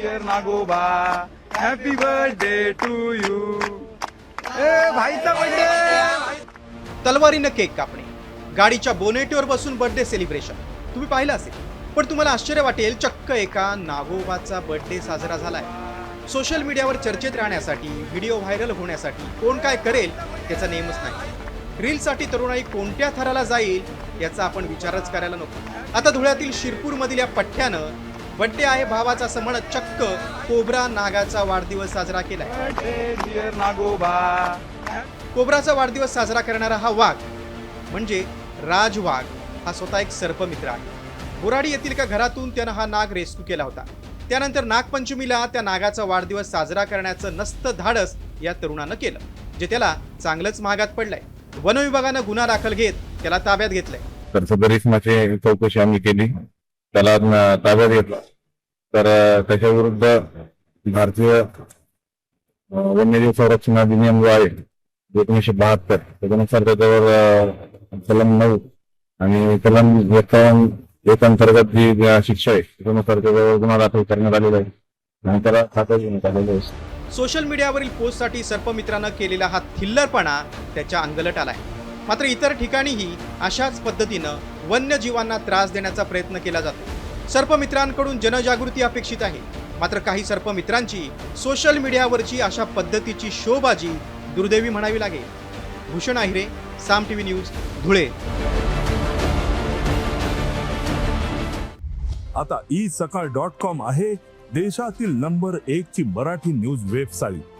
Dear Nagoba happy birthday to you ए भाईचा birthday तलवारीनं cake कापणे. गाडीच्या बोनेटवर बसून बर्थडे सेलिब्रेशन तुम्ही पाहिलं असेल पण तुम्हाला आश्चर्य वाटेल चक्क एका नागोबाचा बर्थडे साजरा झालाय. सोशल मीडियावर चर्चेत राहण्यासाठी व्हिडिओ व्हायरल होण्यासाठी कोण काय करेल त्याचा नेमच नाही. रीलसाठी तरुणाई कोणत्या थराला जाईल याचा आपण विचारच करायला नको. आता धुळ्यातील शिरपूरमधील या पठ्ठ्यानं बड्डे आहे भावाचा असं म्हणत चक्क कोब्रा नागाचा वाढदिवस साजरा केलाय. कोबराचा कोब्राचा वाढदिवस साजरा करणारा हा वाघ म्हणजे राज वाघ हा स्वतः एक सर्पमित्र आहे. बोराडी येथील का घरातून त्यानं हा नाग रेस्क्यू केला होता. त्यानंतर नागपंचमीला त्या नागाचा वाढदिवस साजरा करण्याचं नसतं धाडस या तरुणानं केलं जे त्याला चांगलंच महागात पडलंय. वन विभागानं गुन्हा दाखल घेत त्याला ताब्यात घेतलंय. चौकशी आम्ही केली. त्याला ताब्यात घेतला. तर त्याच्याविरुद्ध भारतीय वन्यजीव संरक्षण अधिनियम जो आहे एकोणीशे बहात्तर त्याच्यानुसार त्याच्यावर कलम नऊ आणि कलम एकावन्न एक अंतर्गत जी शिक्षा आहे त्याच्यानुसार त्याच्यावर गुन्हा दाखल करण्यात आलेला आहे. आणि त्याला खात्यात घेण्यात आलेलं आहे सोशल मीडियावरील पोस्टसाठी सर्पमित्रानं केलेला हा थिल्लरपणा त्याच्या अंगलट आलाय. मात्र इतर ठिकाणीही अशाच पद्धतीनं वन्यजीवांना त्रास देण्याचा प्रयत्न केला जातो. सर्पमित्रांकडून जनजागृती अपेक्षित आहे. मात्र काही सर्पमित्रांची सोशल मीडियावरची अशा पद्धतीची शोबाजी दुर्दैवी म्हणावी लागेल. Bhushan Ahire Saam T V news Dhule. आता ई सकाळ डॉट कॉम आहे देशातील नंबर एक ची मराठी न्यूज वेबसाईट.